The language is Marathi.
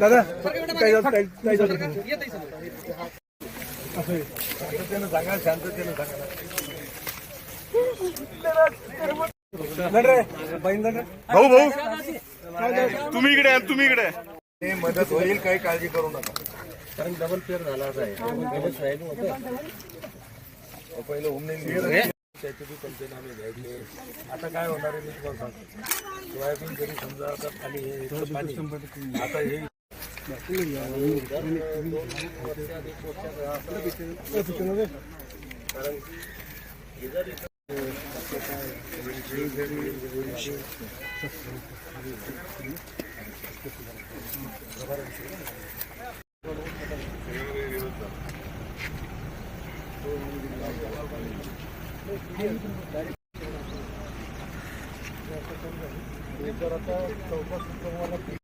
दादा काही. शांततेनं सांगा सांगा. भाऊ भाऊ. तुम्ही इकडे तुम्ही इकडे. हे मदत होईल काही काळजी करू नका. कारण डबल पेअर झाला आहे. डबल साईड होतं. पहिलं पंचायतीतून पंचनामे घ्यायचे आता काय होणार आहे मी तुम्हाला सांगतो शिवायतून जरी समजा आता पाणी हे पाणी आता हे कारण हे जर Thank you. आता चौकशी